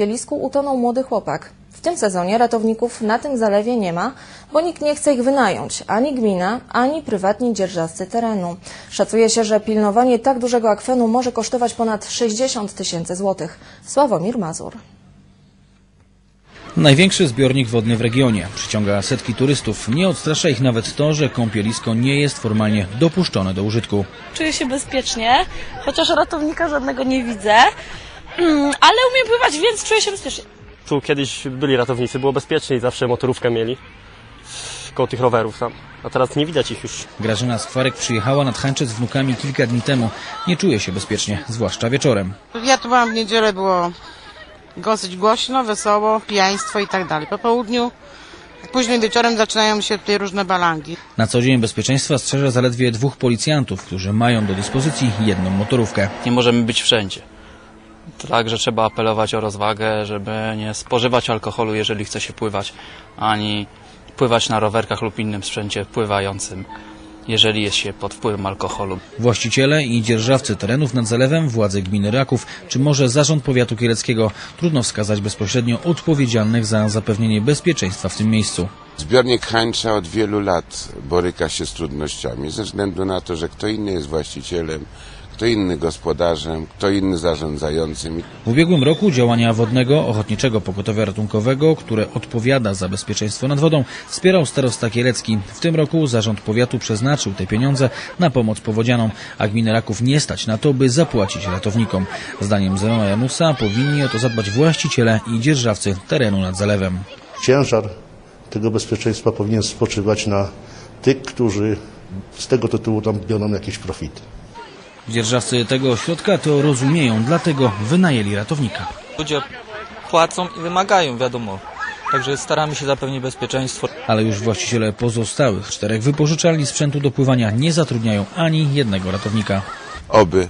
kąpielisku utonął młody chłopak. W tym sezonie ratowników na tym zalewie nie ma, bo nikt nie chce ich wynająć, ani gmina, ani prywatni dzierżawcy terenu. Szacuje się, że pilnowanie tak dużego akwenu może kosztować ponad 60 tysięcy złotych. Sławomir Mazur. Największy zbiornik wodny w regionie. Przyciąga setki turystów. Nie odstrasza ich nawet to, że kąpielisko nie jest formalnie dopuszczone do użytku. Czuję się bezpiecznie, chociaż ratownika żadnego nie widzę. Mm, Ale umiem pływać, więc czuję się bezpiecznie. Tu kiedyś byli ratownicy, było bezpiecznie i zawsze motorówkę mieli koło tych rowerów tam. A teraz nie widać ich już. Grażyna Skwarek przyjechała nad Hańczec z wnukami kilka dni temu. Nie czuje się bezpiecznie, zwłaszcza wieczorem. Ja tu byłam w niedzielę, było dosyć głośno, wesoło, pijaństwo i tak dalej. Po południu, późnym wieczorem zaczynają się tutaj różne balangi. Na co dzień bezpieczeństwa strzeże zaledwie dwóch policjantów, którzy mają do dyspozycji jedną motorówkę. nie możemy być wszędzie. Także trzeba apelować o rozwagę, żeby nie spożywać alkoholu, jeżeli chce się pływać, ani pływać na rowerkach lub innym sprzęcie pływającym, jeżeli jest się pod wpływem alkoholu. Właściciele i dzierżawcy terenów nad zalewem, władze gminy Raków, czy może zarząd powiatu kieleckiego, trudno wskazać bezpośrednio odpowiedzialnych za zapewnienie bezpieczeństwa w tym miejscu. Zbiornik Hańcza od wielu lat boryka się z trudnościami ze względu na to, że kto inny jest właścicielem, kto inny gospodarzem, kto inny zarządzającym. W ubiegłym roku działania Wodnego Ochotniczego Pogotowia Ratunkowego, które odpowiada za bezpieczeństwo nad wodą, wspierał starosta Kielecki. W tym roku zarząd powiatu przeznaczył te pieniądze na pomoc powodzianom, a gminy Raków nie stać na to, by zapłacić ratownikom. Zdaniem Zenona Janusa powinni o to zadbać właściciele i dzierżawcy terenu nad zalewem. ciężar tego bezpieczeństwa powinien spoczywać na tych, którzy z tego tytułu tam biorą jakieś profity. Dzierżawcy tego ośrodka to rozumieją, dlatego wynajęli ratownika. Ludzie płacą i wymagają, wiadomo. Także staramy się zapewnić bezpieczeństwo. Ale już właściciele pozostałych czterech wypożyczalni sprzętu do pływania nie zatrudniają ani jednego ratownika. Oby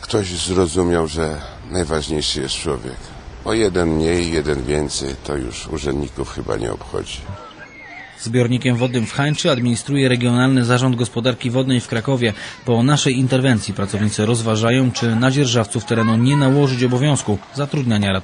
ktoś zrozumiał, że najważniejszy jest człowiek. O jeden mniej, jeden więcej, to już urzędników chyba nie obchodzi. Zbiornikiem wodnym w Hańczy administruje Regionalny Zarząd Gospodarki Wodnej w Krakowie. Po naszej interwencji pracownicy rozważają, czy na dzierżawców terenu nie nałożyć obowiązku zatrudniania ratowników.